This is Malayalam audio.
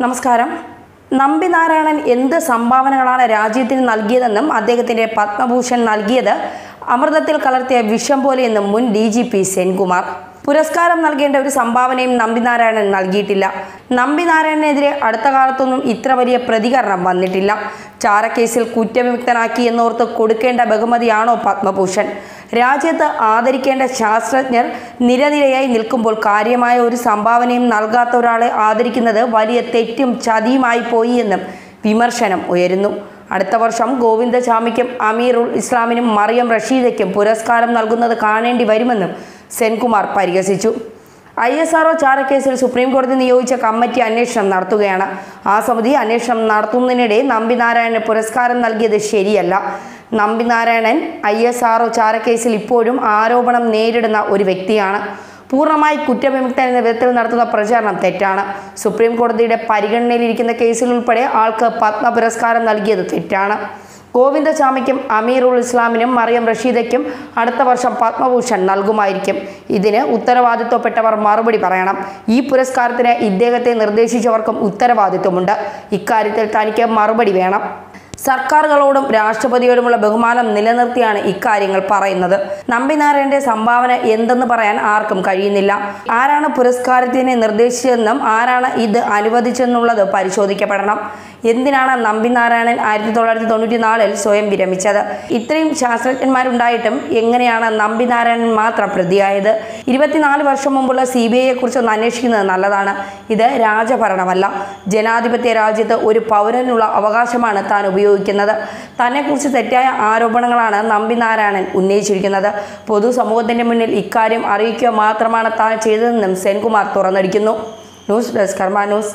നമസ്കാരം. നമ്പിനാരായണൻ എന്ത് സംഭാവനകളാണ് രാജ്യത്തിന് നൽകിയതെന്നും അദ്ദേഹത്തിന്റെ പത്മഭൂഷൺ നൽകിയത് അമൃതത്തിൽ കലർത്തിയ വിഷം പോലെയെന്നും മുൻ ഡി ജി പി സെൻകുമാർ. പുരസ്കാരം നൽകേണ്ട ഒരു സംഭാവനയും നമ്പിനാരായണൻ നൽകിയിട്ടില്ല. നമ്പിനാരായണനെതിരെ അടുത്ത കാലത്തൊന്നും ഇത്ര വലിയ പ്രതികരണം വന്നിട്ടില്ല. ചാരക്കേസിൽ കുറ്റവിമുക്തനാക്കി എന്നോർത്ത് കൊടുക്കേണ്ട ബഹുമതിയാണോ പത്മഭൂഷൺ? രാജ്യത്ത് ആദരിക്കേണ്ട ശാസ്ത്രജ്ഞർ നിരനിരയായി നിൽക്കുമ്പോൾ കാര്യമായ ഒരു സംഭാവനയും നൽകാത്ത ഒരാളെ ആദരിക്കുന്നത് വലിയ തെറ്റും ചതിയുമായി പോയി എന്നും വിമർശനം ഉയരുന്നു. അടുത്ത വർഷം ഗോവിന്ദചാമിക്കും അമീറുൽ ഇസ്ലാമിനും മറിയം റഷീദയ്ക്കും പുരസ്കാരം നൽകുന്നത് കാണേണ്ടി വരുമെന്നും സെൻകുമാർ പരിഹസിച്ചു. ഐ എസ് ആർഒ ചാരക്കേസിൽ സുപ്രീംകോടതി നിയോഗിച്ച കമ്മിറ്റി അന്വേഷണം നടത്തുകയാണ്. ആ സമിതി അന്വേഷണം നടത്തുന്നതിനിടെ നമ്പിനാരായണന് പുരസ്കാരം നൽകിയത് ശരിയല്ല. Nambi Narayanan I S R O ചാരക്കേസിൽ ഇപ്പോഴും ആരോപണം നേരിടുന്ന ഒരു വ്യക്തിയാണ്. പൂർണമായി കുറ്റവിമുക്തൻ എന്ന വിധത്തിൽ നടത്തുന്ന പ്രചാരണം തെറ്റാണ്. സുപ്രീം കോടതിയുടെ പരിഗണനയിലിരിക്കുന്ന കേസിൽ ഉൾപ്പെടെ ആൾക്ക് പത്മ പുരസ്കാരം നൽകിയത് തെറ്റാണ്. ഗോവിന്ദചാമിക്കും അമീറുൽ ഇസ്ലാമിനും മറിയം റഷീദയ്ക്കും അടുത്ത വർഷം പത്മഭൂഷൺ നൽകുമായിരിക്കും. ഇതിന് ഉത്തരവാദിത്വപ്പെട്ടവർ മറുപടി പറയണം. ഈ പുരസ്കാരത്തിന് ഇദ്ദേഹത്തെ നിർദ്ദേശിച്ചവർക്കും ഉത്തരവാദിത്വമുണ്ട്. ഇക്കാര്യത്തിൽ തനിക്ക് മറുപടി വേണം. സർക്കാരുകളോടും രാഷ്ട്രപതിയോടുമുള്ള ബഹുമാനം നിലനിർത്തിയാണ് ഇക്കാര്യങ്ങൾ പറയുന്നത്. നമ്പിനാരായണന്റെ സംഭാവന എന്തെന്ന് പറയാൻ ആർക്കും കഴിയുന്നില്ല. ആരാണ് പുരസ്കാരത്തിന് നിർദ്ദേശിച്ചതെന്നും ആരാണ് ഇത് അനുവദിച്ചെന്നുള്ളത് പരിശോധിക്കപ്പെടണം. എന്തിനാണ് നമ്പിനാരായണൻ ആയിരത്തി തൊള്ളായിരത്തി തൊണ്ണൂറ്റി നാലിൽ സ്വയം വിരമിച്ചത്? ഇത്രയും ശാസ്ത്രജ്ഞന്മാരുണ്ടായിട്ടും എങ്ങനെയാണ് നമ്പിനാരായണൻ മാത്രം പ്രതിയായത്? ഇരുപത്തിനാല് വർഷം മുമ്പുള്ള സി ബി ഐയെക്കുറിച്ച് ഒന്ന് അന്വേഷിക്കുന്നത് നല്ലതാണ്. ഇത് രാജഭരണമല്ല. ജനാധിപത്യ രാജ്യത്ത് ഒരു പൗരനുള്ള അവകാശമാണ് താൻ ഉപയോഗിക്കുന്നത് തന്നെക്കുറിച്ച് തെറ്റായ ആരോപണങ്ങളാണ് നമ്പി നാരായണൻ ഉന്നയിച്ചിരിക്കുന്നത്. പൊതുസമൂഹത്തിന്റെ മുന്നിൽ ഇക്കാര്യം അറിയിക്കുക മാത്രമാണ് താൻ ചെയ്തതെന്നും Senkumar തുറന്നടിക്കുന്നു. News desk Karma news.